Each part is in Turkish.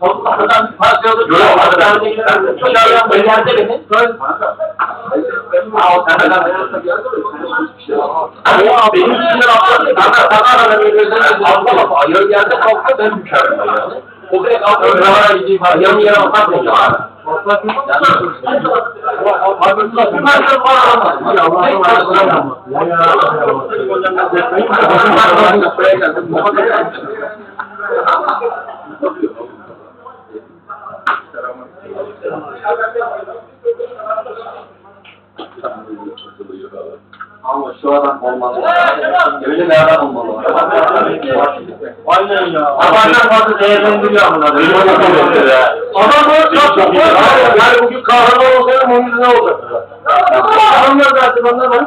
Allah'tan parçalı. Yok, gidelim. Dışarıdan beklerde beni. Benim için atladı. Kanka sana arada bir gözüne atlama. Ayol yerde kalktı ben düşerim yani. O direkt altı Ama şu adam olmalı. Öyle bir adam olmalı. Aynen ya. Haberler fazla değerlendiriyor bunlar. Adam böyle çok çok Yani bugün kahraman olsaydım onun yüzüne olacak. Adamlar zaten onlar var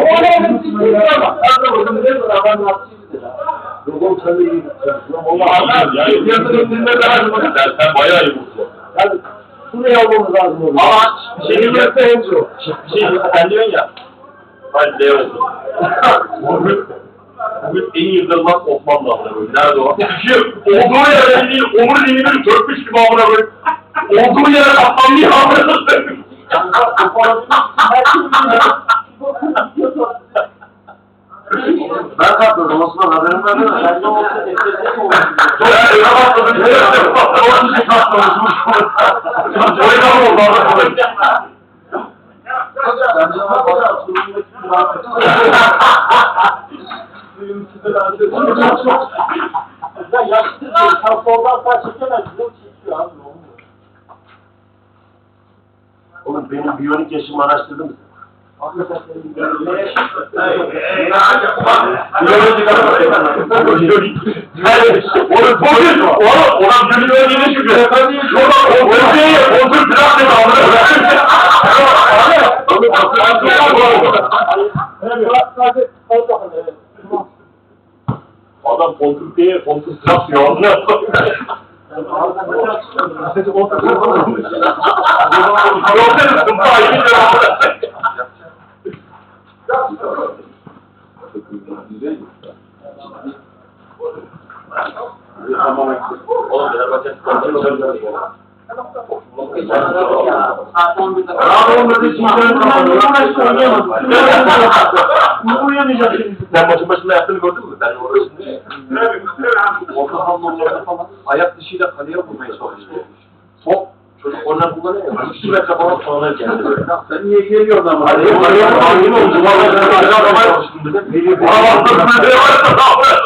adam bakın da değil. Şu ya böyle bir adam lazım. Oğlum bak işte adam benim böyle bir adam. Şapka böyle adam. Sen bayağı iyi vurdun. Şuraya almamız lazım. Ama şey görse en çok. şey sen diyorsun ya. Ben D oldum. Bugün en yıldırmaz Osman davranıyor. Nerede o? Olduğu yere değil, omuriliğini bir törpüş gibi amına koyayım. Olduğu yere kaplanmıyor amına koyayım. Ben katladım Osman haberin var mi? Ben de olsa Ben öyle patladım. Ne yaptım? O kişi katlamış. Oyundan oldu amına koyayım. Oğlum benim biyonik yaşımı araştırdın mı? Biyolojik adam. Oğlum bugün, oğlum ona biyolojiğine şükür. Şurada o bölgeye kontrol plan dedi amına Adam kontrol diye kontrol plan diyor amına Yok dedim, sıkıntı ayrı bir amına Oğlum Fenerbahçe Sen maçın başında yaptığını gördün mü? Ben orasını değil. Orta hamlonlarda falan ayak dışıyla kaleye vurmaya çalıştı. Top çocuk korner kullanıyor ya. İki metre falan sonra geldi böyle. Sen niye geliyorsun ama? Hadi kaleye vurmaya oldu. Vallahi ben kaleye vurmaya çalıştım dedim. Aa baktım ben de varsa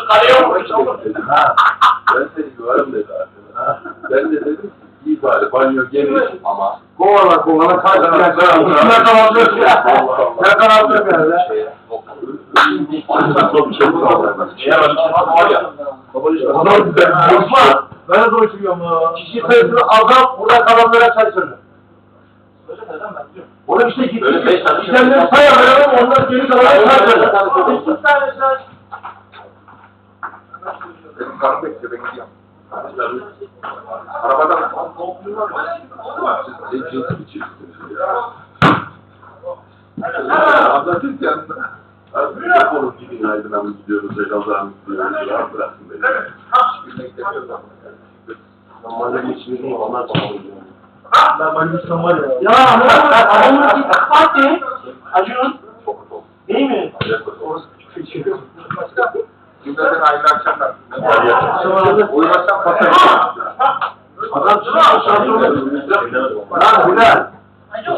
kaleye vurmaya Ha, ben seni görürüm dedi zaten. Ben de dedim ki iyi bari banyo geniş ama Kovala kovala kaç tane Ne kanaldır ya? Ne yani? Adam Osman. Ben de doyuruyorum ya. Kişi sayısını azalt burada kalanlara çay söyle. Oğlum işte git. Tane- İşlemleri sayamıyorum onlar geri kalanlara çay söyle. benim karım bekliyor ben gidiyorum. Arabadan Siz cinsi. Abi çok olur gidin Aydın'a mı gidiyoruz, mı gidiyoruz, rahat bırakın beni. Ama. Normalde değil onlar bana oluyor. Ben Manistan var ya. Ya adamın git parti. Acun. Değil mi? Günlerden hayırlı akşamlar. Uyumazsam kasayı. Adam çıkıyor şampiyonluk. Lan Bilal.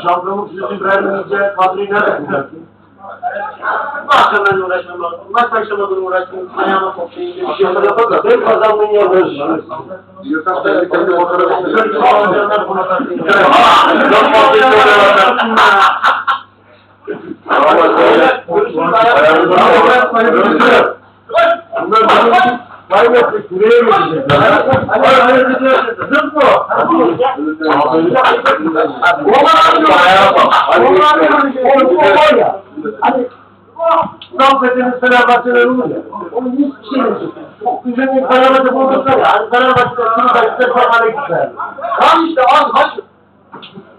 Şampiyonluk sizin vermeyince kadroyu nerede bulacaksın? Bu akşamdan uğraşmam lazım. Maç başlamadan uğraşmam. Ayağıma toplayayım. Bir şey yapar da ben kazanmayı yaparız. Diyorsan sen de kendi fotoğrafını Çocuk sağlayanlar buna katlayın. Kaybettik, buraya mı gideceğiz? Hadi, hadi, Zıt mı? Tam fethiniz Fenerbahçe'den olur ya. Onun hiçbir şey yok. Çok güzel bir Fenerbahçe bulduklar ya. Hani Fenerbahçe'de kimi kaçtı falan gittiler. Tam işte az kaç.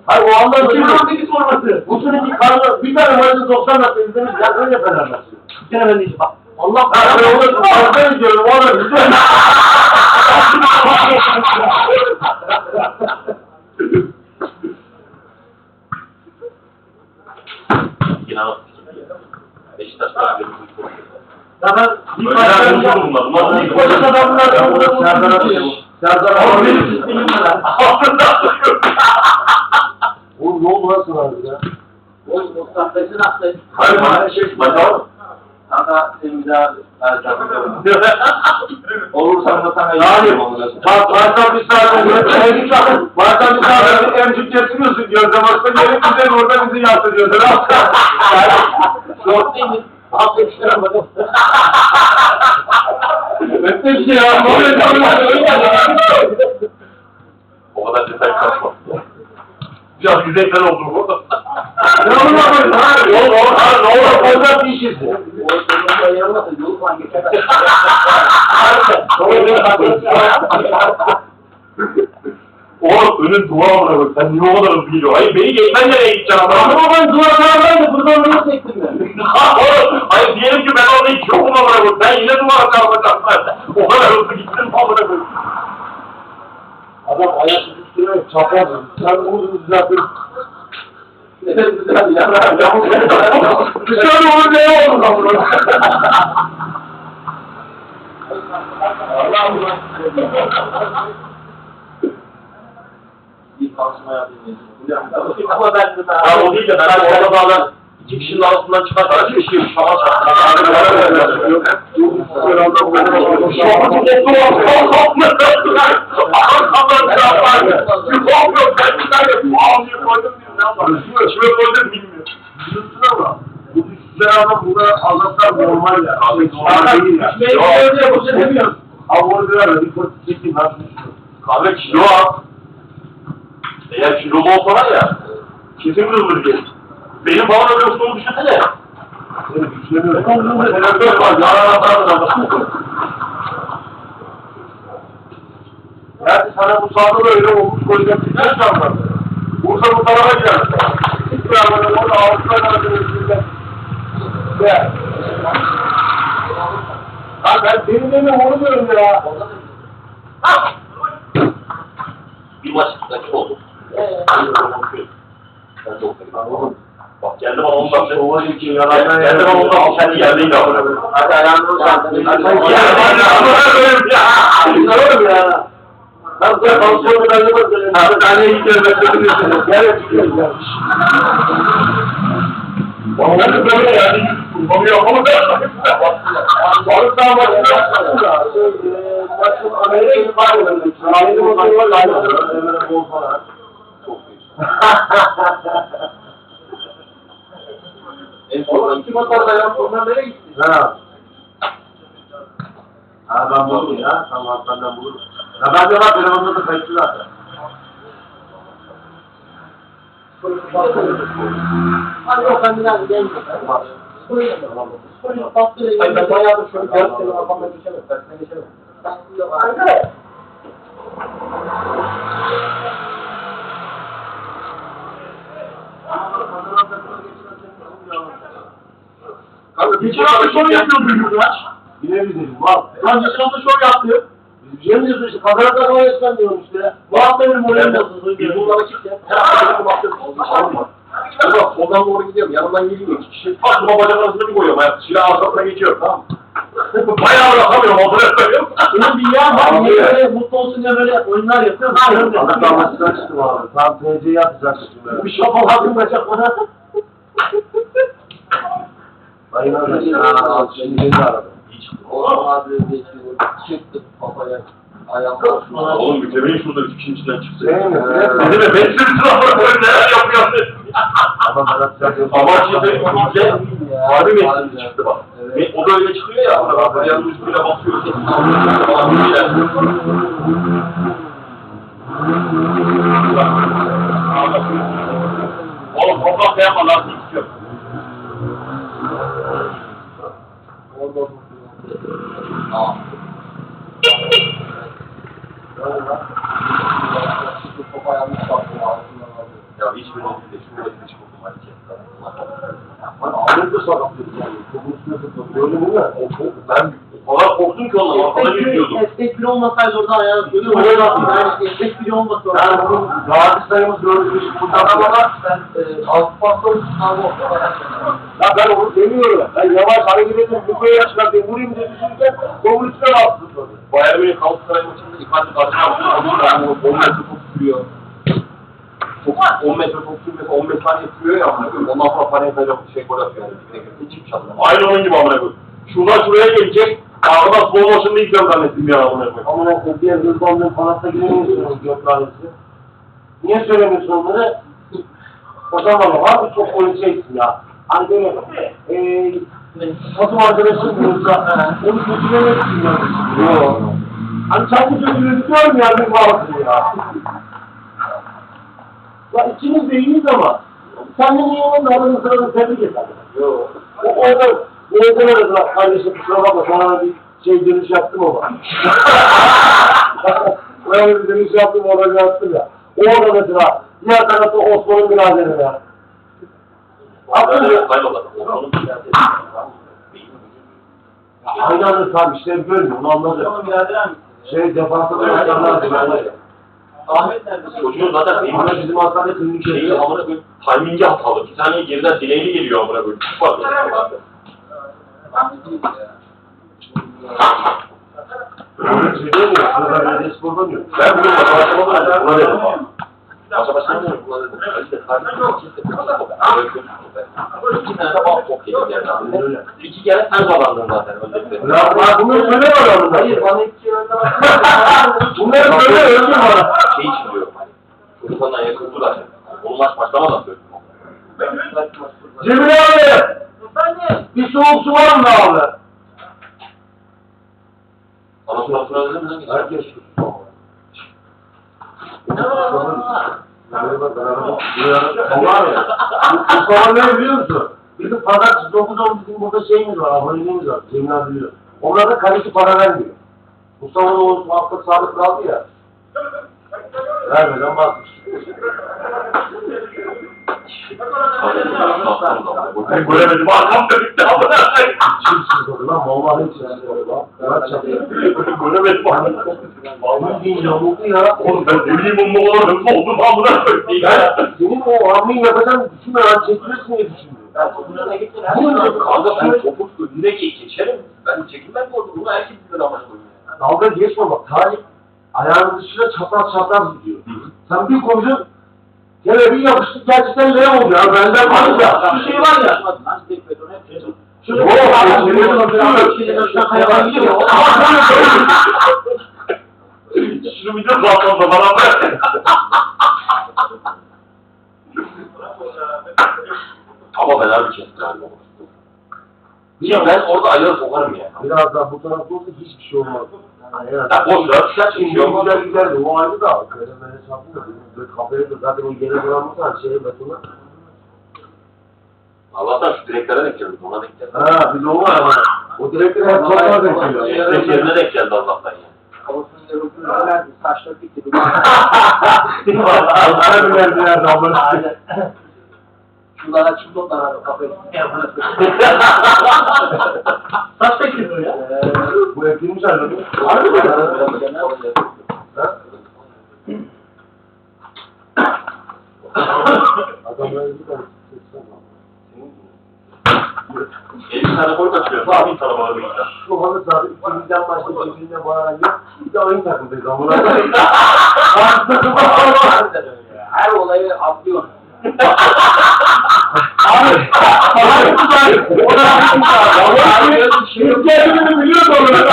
Hayır o anlamda değil. 2018 forması. Bu seneki karlı bir tane maçı 90 dakika izlemiş. Ya öyle Fenerbahçe. Bir kere ben diyeceğim bak. Allah kahretsin. Onu fazla izliyorum. O da güzel. İnanın. Beşiktaş'ta bir. Bunlar ilk maçta da bunlar Serdar abi. Serdar abi. Oğlum ne oldu lan sana ya? Oğlum Mustafa'sın hastayım. Hayır bana şey bakalım. Sana daha vereceğim. Olursan da sana Yani bak baştan bir saat baştan bir saat emcik getiriyorsun gözle başta gelip bize orada bizi yatırıyorsun. Şort değil mi? Bakalım. Öte bir şey ya. Böyle O kadar detay kaçma. Biraz yüzeysel oldu bu. Ne olur lan? Ne olur? Ne olur? Fazla bir işiz. Oğlum önün amına bak. Sen niye o kadar hızlı gidiyorsun? Hayır beni geçmen nereye gideceksin amına Ama ben duvar tarafındaydı. Buradan bunu çektim ben. Oğlum hayır diyelim ki ben orada hiç yokum amına bak. Ben yine çarpacağım ben. O kadar hızlı gittin mi amına bak. Adam ayak üstüne çapar. Sen. Güzel ya. Dışarı onu ne oldu lan bunu? Bir kalsıma yapayım. Ama ben de Ya o değil de ben orada bağlan. İki kişinin arasından çıkarsa bir şey şama yok. şey lan. Kahve kilo al. Eğer kilo olsa var ya, kesin hızlı gelir. Benim babam öyle olduğunu düşünsene. Seni düşünemiyorum. Telefon var. Yani sana bu sahada da öyle olmuş koyacak bir şey var. Bursa bu tarafa gider. Hiçbir anlamda orada Avrupa'da da bir Ya. Ha ben senin demin onu diyorum ya. Bir maç kaç oldu? Ben çok sevindim. Bak geldim ama ondan sonra. Ova için yarayla Geldim ama ondan kendi yerdeydi ama. Hadi ayağını uzat. Hadi Sanırım ya. Ben de pansiyonu ben de bakıyorum. Hastaneye gidiyorum ben de biliyorsunuz. Gel çıkıyoruz ya. Ondan da böyle yani. Bunu yapamadım. Balık daha da. Maçın Amerika'yı. Ömer'e bol falan. Çok iyi. En son iki motorda yan sonra nereye gitti? Ha. Ha ben bulurum ya. Tamam senden bulurum. Ya ben de var telefonda da kayıtlı zaten. Hadi yok ben biraz gel. Hayır ben bayağıdır şöyle yarım sene kafamdan geçemez. Ben seni geçemem. Kanka. Kanka geçen hafta şov yapıyordun maç. Yine bir dedim. Bak. Lan geçen hafta şov yaptı. Bir mi diyorsun işte? Kazanırsa ne oynasın diyorum işte. Bu hafta benim moralim bozuldu. Hafta benim baktığım oldu. Ulan soldan doğru gidiyorum. Yanımdan geliyor. İki kişi takma bacak arasında bir koyuyorum. Ayak silah arkasına geçiyor. Tamam. Bayağı bırakamıyorum. Onu yapıyorum. Bunu bir ya bak niye böyle mutlu olsun diye böyle oyunlar yapıyor musun? Adam maçına çıktım abi. Tam TC'yi atacaktım şimdi. Bir şapal hakkım kaçak bana. Sayın. Şimdi beni aradı. Oğlum abi geçiyor. Çıktı kafaya. Oğlum yüklemeyin şurada üç kişinin içinden çıksın. Değil mi? Hadi be ben sürü sıra var. Böyle neler yapıyorsun? Ama ben yok. Şimdi ilkle harbi Messi çıktı bak. Evet. Ve o da öyle çıkıyor ya. Bak üstüne alıyor. Falan bir şeyler. Oğlum toprak yapma lan. istiyor. Ya hiçbir şey değil. Şurada bir çıkıp hadi Ağırlıklı sakatlıyor yani. Çok üstüne tutuyor. Böyle mi ya? O çok Ben o kadar korktum ki ondan. Bana gidiyordum. Estek biri olmasaydı ayağını söylüyorum. Öyle Öyle yaptım. Yani estek biri olmasa Yani oradan. bunun Galatasaray'ımız gördüğümüz bu takımada Ben e, altı ya ben onu demiyorum. Ben yavaş hareket edeyim, bu köye çıkartayım, vurayım diye düşünürken topu üstüne bastım. Bayern Münih Galatasaray maçında Icardi karşıma vuruyor. 10 metre top sürüyor. Top, 10 metre top sürmesi 15 saniye sürüyor ya amına koyayım. Ondan sonra kayacak bir şey gol atıyor yani. Şey atmıyor. Aynı onun gibi amına koyayım. Şuradan şuraya gelecek. Arkadan slow motion'da izliyorum zannettim ya. Ama ben diğer hızlandığım fanatta giremiyorsunuz gök laneti. Niye söylemiyorsun onları? O zaman abi çok oynayacaksın ya. Hani böyle eee takım arkadaşın bulursa onu kötülemezsin ya. Yok. Hani sözünü tutuyorum ya bir bağlısın ya. Ya ikiniz de iyiyiz ama sen de niye onun adını sırada tebrik et hadi. Yok. O orada orada da kardeşim kusura bakma sana bir şey dönüş yaptım ama. Öyle bir dönüş yaptım orada bir yaptım ya. Orada mesela diğer tarafta Osman'ın biraderine. Aklınca Kaybolan. Onun aynı anda tam işleri görmüyor onu anladım. Şey defansta da. Ahmet nerede? Çocuğun zaten beyin Bana bizim hastanede klinik şeyi amına koyayım. Timing'i hatalı. Bir saniye geriden dileğli geliyor amına koyayım. Çok Ben bunu başlamadan önce buna dedim abi. Böyle kötü top. İki tane de bal top yedim. İki kere sen kazandın zaten. Ya bak bunu söyle bana. Hayır bana iki önce Bunları söyle öyle bana. Şey için diyorum hani. Çocuk ondan yakındı zaten. O maç başlamadan söyledim. Cemil abi! Bir soğuk su var mı abi? Sonra sonra dedim mi? Herkes sussun. Tamam ya. Mustafa ne biliyor musun? Bizim pazartesi 9-10 bizim burada şeyimiz var, aboneliğimiz var. Cemil abi biliyor. Onlarda kaleci para vermiyor. Mustafa'nın o hafta sağlık kaldı ya. Vermeden basmış. Ben göremedim. Arkamda bitti amına sızladı lan, vallahi sızladı lan. Evet çakıyor. Göremedim Vallahi değil yamuldu ya. Oğlum ben ne bileyim onun kadar hızlı olduğunu amına. Ben senin o hamleyi yapacağını düşünme lan, çekilirsin diye düşündüm. Kanka ben topuk önüne geç geçerim. Ben çekinmem mi orada? Bunu herkes bilir amına koyayım. Dalga geçme bak, Talip ayağının dışına çapraz çapraz gidiyor. Sen bir koydun, gene bir yapıştık gerçekten ne oldu ya? Benden var ya. Şu şey var ya. Şey. Şöyle bir Şunu bir de zaten da bana bırak. Ama ben abi kestim abi. Ya ben orada ayarı sokarım ya. Biraz daha bu tarafta olsa hiçbir şey olmaz. Yani Ya boş ver, dışarı Şimdi çıkıyor. güzel giderdi, o ayrı da. Kale böyle çarptı da, böyle kafaya da zaten o yere duranmışlar, şeye betona. Allah'tan şu direklere denk geldi. Ona denk geldi. Ha, bir de o var ama. O direktör hep toplar denk geliyor. Denk yerine denk geldi Allah'tan ya. Kafasını yarıldı. Verdi. Saçları bitti. Altar bir yerde yerde ama. Aynen. Şunlara çıplaklar abi kafayı. Saç da kesiyor ya. Bu ekilmiş halde. Harbi mi? Bir tane Elli tane gol kaçırıyor. Sağ bin tane bana bir gider. Şu halı sahada ikimizden başka birbirine bağıran yok. Bir de oyun takımdayız amına. Her olayı atlıyor. Abi, abi, Biz kendimizi biliyoruz onları.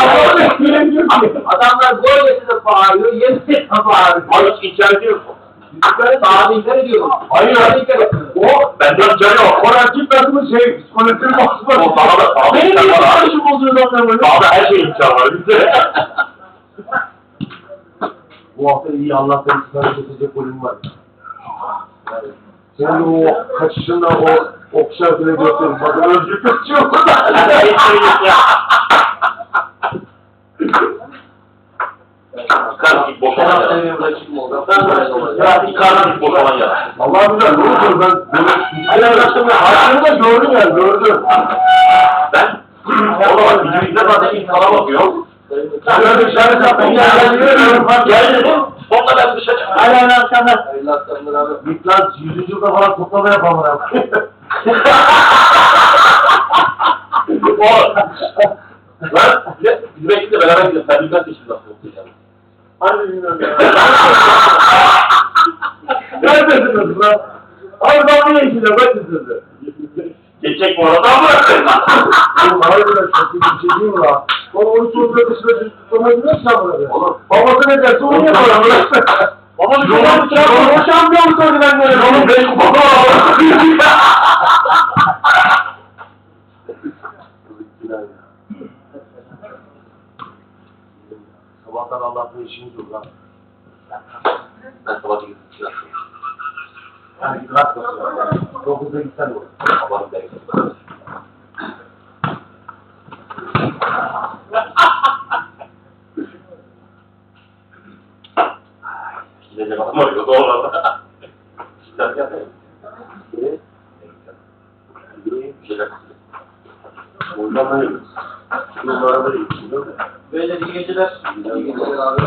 Adamlar gol yese de bağırıyor, yemese de bağırıyor. Abi içeride yok. İnkar ediyorum. Hayır. Ediyorum. O benden canı yok. O rakip takımın şey, psikolojisini bozma. O sahada sahada Benim imkan niye var. abi. psikolojimi bozuyor zaten böyle? Sahada her şey imkan var bizde. Bu hafta iyi Allah'tan tane kesecek golüm var. Senin o kaçışında o okşar bile gösterin. Bakın özgür ya. Ya bir kardeşim boşalan ya. Allah bilir ne olur ben böyle ayarlaştım ve hakimi de gördüm yani gördüm. Ben o zaman gücümüzde zaten ilk bakıyorum. Ben öyle işaret yaptım ya ben biliyorum. Gel dedim. Sonra ben dışarı çıktım. Aynen akşamlar. Hayırlı akşamlar abi. Git lan 100. yılda falan kutlama yapalım abi. Lan ekiple beraber gidelim. Sen bilmez misin nasıl okuyacağım? Hadi bilmiyorum ya. Neredesiniz lan? Abi ben niye içinde bakın Geçecek bu arada ama. Harbiden çok iyi bir şey lan? Oğlum onu sorduğunda dışında tutamayı nasıl yapmadı? Oğlum babası ne derse onu yapar ama. Baba bir Yolun şampiyon, şampiyon sordu ben böyle. Yolun beş kupa Sabahtan Allah'ın işimiz yok lan. Ben sabah gidip çıkarttım. Yani idrak basıyor. Çok hızlı gitsen olur. Allah'ım benim. Gidecek adam arıyor doğru. Güzel geldi. Güzel. Oradan da yiyoruz. Şunun arada yiyoruz. değil mi? Beyler iyi geceler. İyi geceler abi.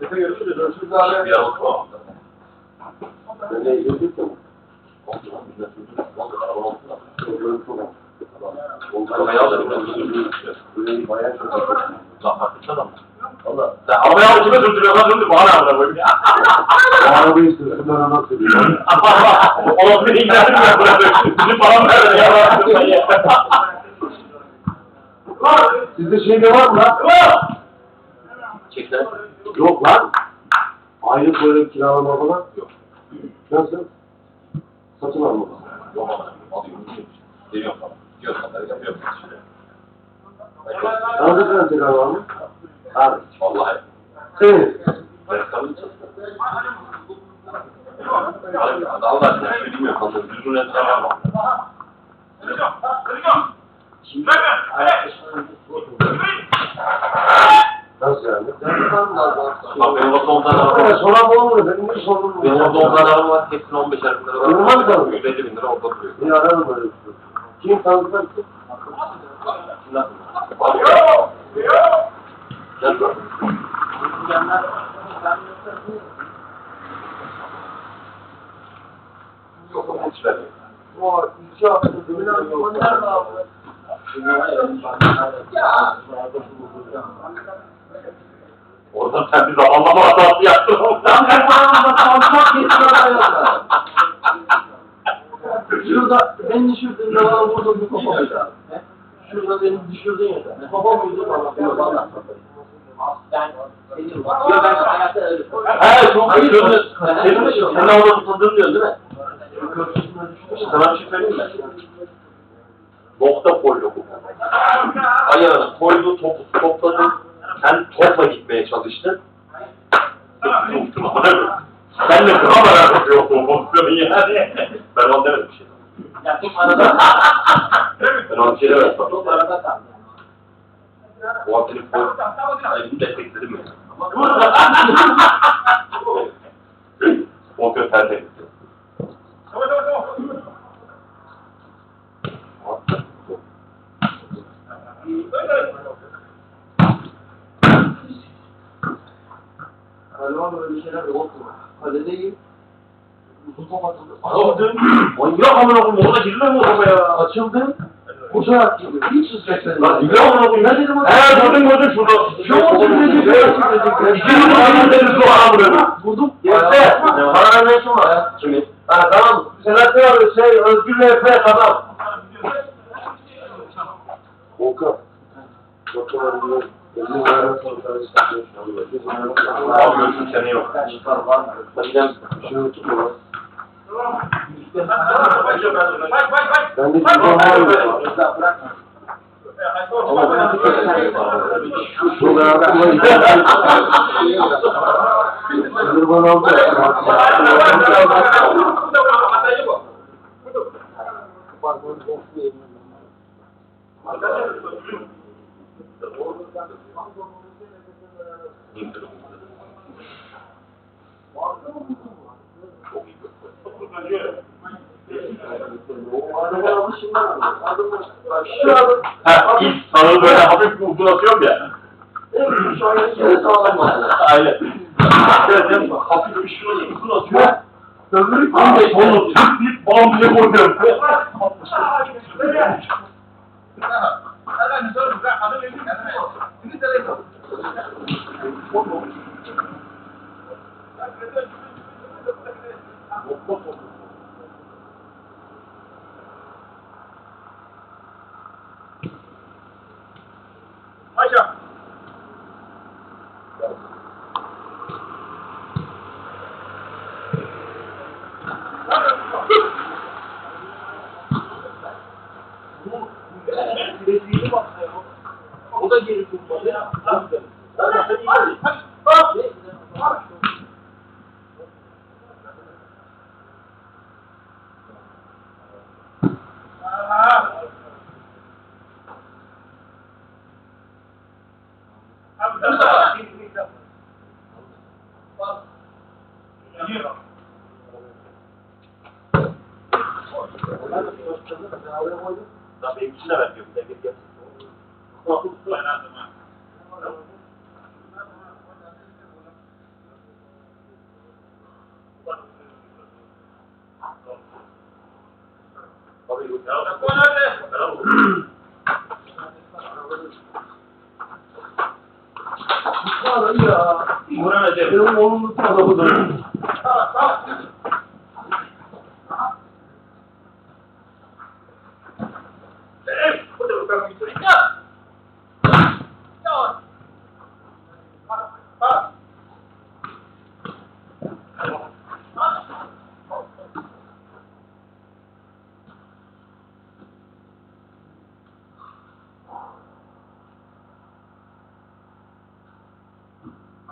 Efe görüşürüz. Görüşürüz abi. Bir oturma. Böyle yedik mi? Oldu lan, bir de sürdü. Oldu, araba oldu lan. Çocuğun çok az. Arabayı al da bir de sürdü. Böyle bayağı çok az. Lan hakikaten adam. Valla. Sen arabayı al kime sürdürüyor lan sürdü bana arada böyle. O arabayı sırtından nasıl biliyor? Oğlum beni ilgilendirmiyor burası. Bizim param nerede ya? Sizde şey de var mı lan? Çekler. Yok lan. Aylık böyle kiralama falan yok. Nasıl? Satın alma. Yok ama alıyorum. Veriyorum sana. Diyorsan da yapıyorum. Sana da sen kiralama mı? Abi. Vallahi. Senin. Ben kalınca. Allah aşkına bir şey bilmiyorum. Kanka düzgün renkler var mı? Nasıl yani? Benim orada 10 tane araba var. soran bu olmadı. Benim hiç sorunum yok. Benim orada 10 tane araba var. Hepsine 15 bin lira var. Yoruma mı kaldı? 150 bin lira orada duruyor. Bir ararım böyle bir şey. Kim tanıdıklar ki? Kimden? Gel bak. Yok ama hiç vermiyor. O iki hafta demin aklıma nerede abi? Orada sen bir zamanlama hatası yaptın. Şurada beni düşürdüğünde bana vurdun bir kafa mıydı abi? Şurada beni düşürdün ya sen. Kafa mıydı bana? Valla. Ben seni Yok ben hayatta öyle. He çok kötü. Senin, senin orada tutundun diyorsun değil mi? Sana bir şey söyleyeyim mi? Nokta koydu bu. Ayağını koydu, topu topladı. Sen topla gitmeye çalıştın. Sen de yapıyorsun o pozisyonu yani. Ben onu demedim bir şey. Ya top arada. Ben ona bir şey demedim. Top arada kaldı. O an seni koy. Bir destekledim? O kötü tercih etti. Galiba böyle şeyler yok mu? Kaledeyim. Uzun top atıldı. Açıldı. Manyak amına koyayım. Orada girilmez mi o ya? Açıldı. Koşarak gibi. Hiç sıçratmadım. Lan gidiyor amına koyayım. Ne dedim o? He gördün gördün şurada. Şu sürecek. İkili numaranın deniz su ara burada. Vurdum. Gençler, bana ne işin var? Kimin? Ha tamam, Selahattin abi şey, Özgür'le Efe tamam. Volkan. Volkan abi Abi görüşüm seni yok. Ben de bir var Çok aklıma Kurban oldu. Ha, ilk sarılı böyle hafif bir uzunlatıyorum ya. Aynen. Evet, değil mi? Hafif bir şunu uzunlatıyor. Kimde? Onu tık deyip bam diye koyuyorum. O da geri tutmadı. Daha benim için de vermiyor. Bir de git gel.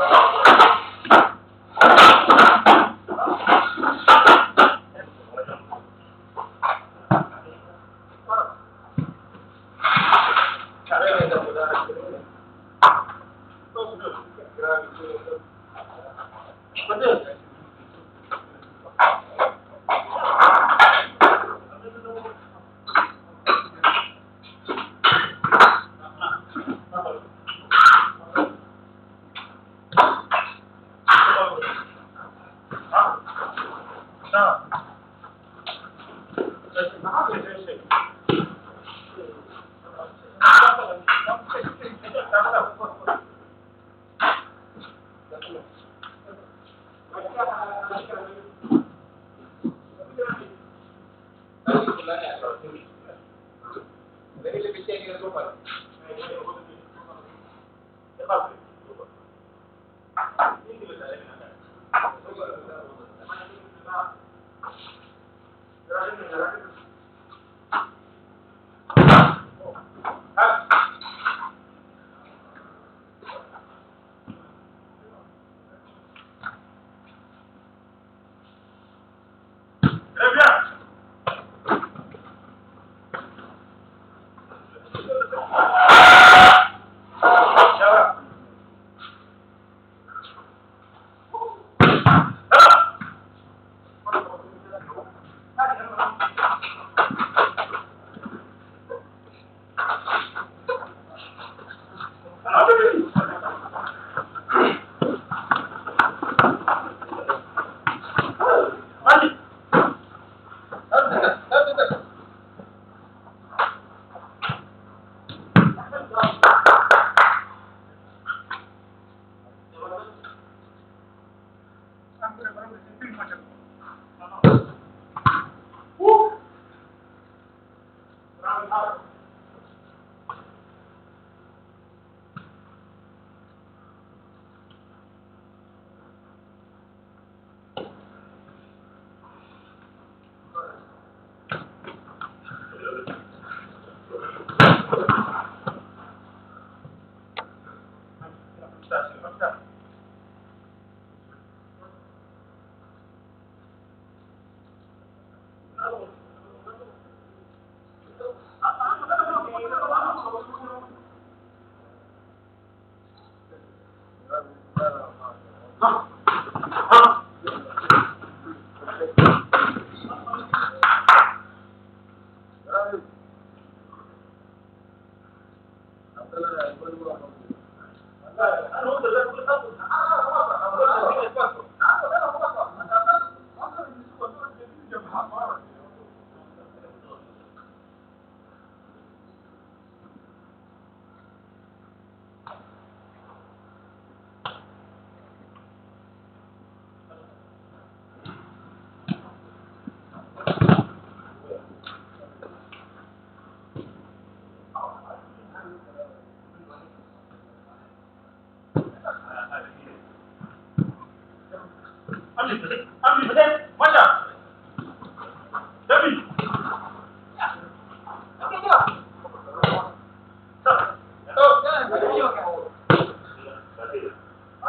Oh. Gracias.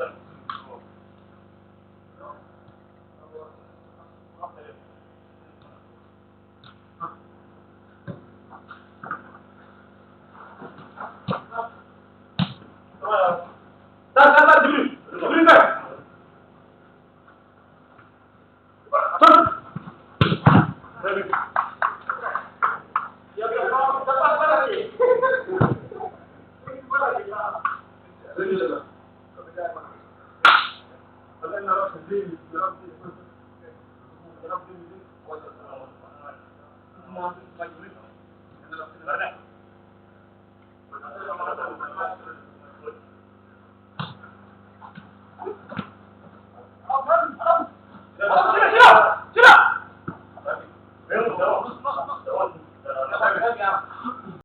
system.